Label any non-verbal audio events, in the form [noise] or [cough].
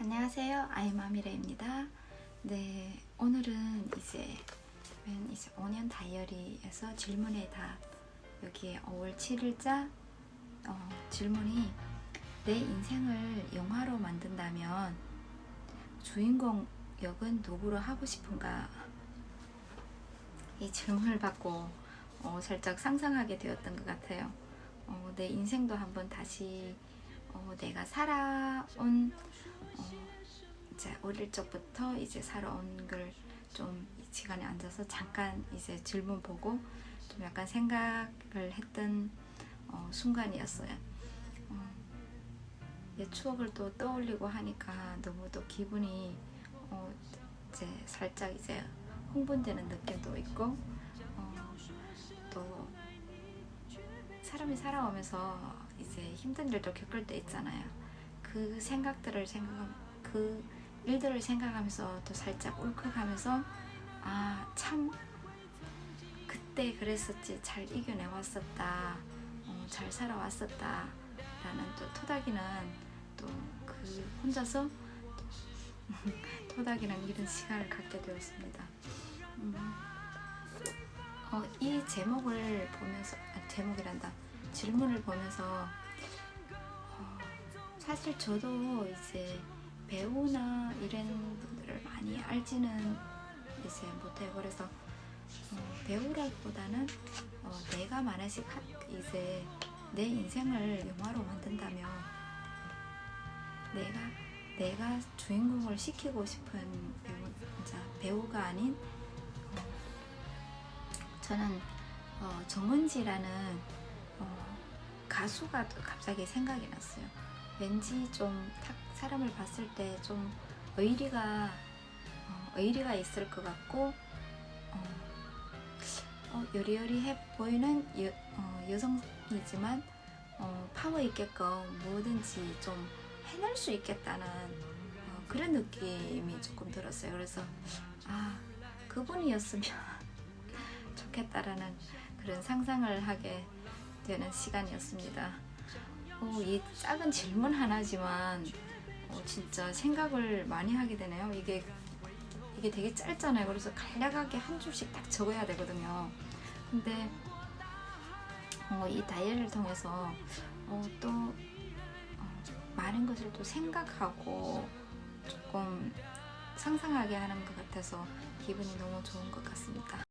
안녕하세요. 아이마미레입니다. 네, 오늘은 이제 웬 이제 5년 다이어리에서 질문의 답 여기에 5월 7일자 어, 질문이 내 인생을 영화로 만든다면 주인공 역은 누구로 하고 싶은가? 이 질문을 받고 어, 살짝 상상하게 되었던 것 같아요. 어, 내 인생도 한번 다시 어, 내가 살아온 제 어릴 적부터 이제 살아온 걸 좀 시간에 앉아서 잠깐 이제 질문 보고 좀 약간 생각을 했던 어, 순간이었어요. 어, 옛 추억을 또 떠올리고 하니까 너무 또 기분이 어, 이제 살짝 이제 흥분되는 느낌도 있고 어, 또 사람이 살아오면서 이제 힘든 일도 겪을 때 있잖아요. 그 생각들을 생각, 그 일들을 생각하면서 또 살짝 울컥하면서 아 참 그때 그랬었지. 잘 이겨내 왔었다, 어, 잘 살아왔었다 라는 또 토닥이는 또 그 혼자서 [laughs] 토닥이는 이런 시간을 갖게 되었습니다. 음, 어, 이 제목을 보면서 아, 제목이란다. 질문을 보면서 어, 사실 저도 이제 배우나 이런 분들을 많이 알지는 이제 못해요. 그래서 어, 배우라기보다는 어, 내가 만약에 하- 이제 내 인생을 영화로 만든다면 내가 내가 주인공을 시키고 싶은 배우, 자, 배우가 아닌 어, 저는 어, 정은지라는 어, 가수가 또 갑자기 생각이 났어요. 왠지 좀 탁 사람을 봤을 때 좀 의리가 어, 의리가 있을 것 같고 어, 어, 여리여리해 보이는 여, 어, 여성이지만 어, 파워 있게끔 뭐든지 좀 해낼 수 있겠다는 어, 그런 느낌이 조금 들었어요. 그래서 아 그분이었으면 [laughs] 좋겠다라는 그런 상상을 하게 되는 시간이었습니다. 어, 이 작은 질문 하나지만 어, 진짜 생각을 많이 하게 되네요. 이게 이게 되게 짧잖아요. 그래서 간략하게 한 줄씩 딱 적어야 되거든요. 근데 어, 이 다이어리를 통해서 어, 또 어, 많은 것을 또 생각하고 조금 상상하게 하는 것 같아서 기분이 너무 좋은 것 같습니다.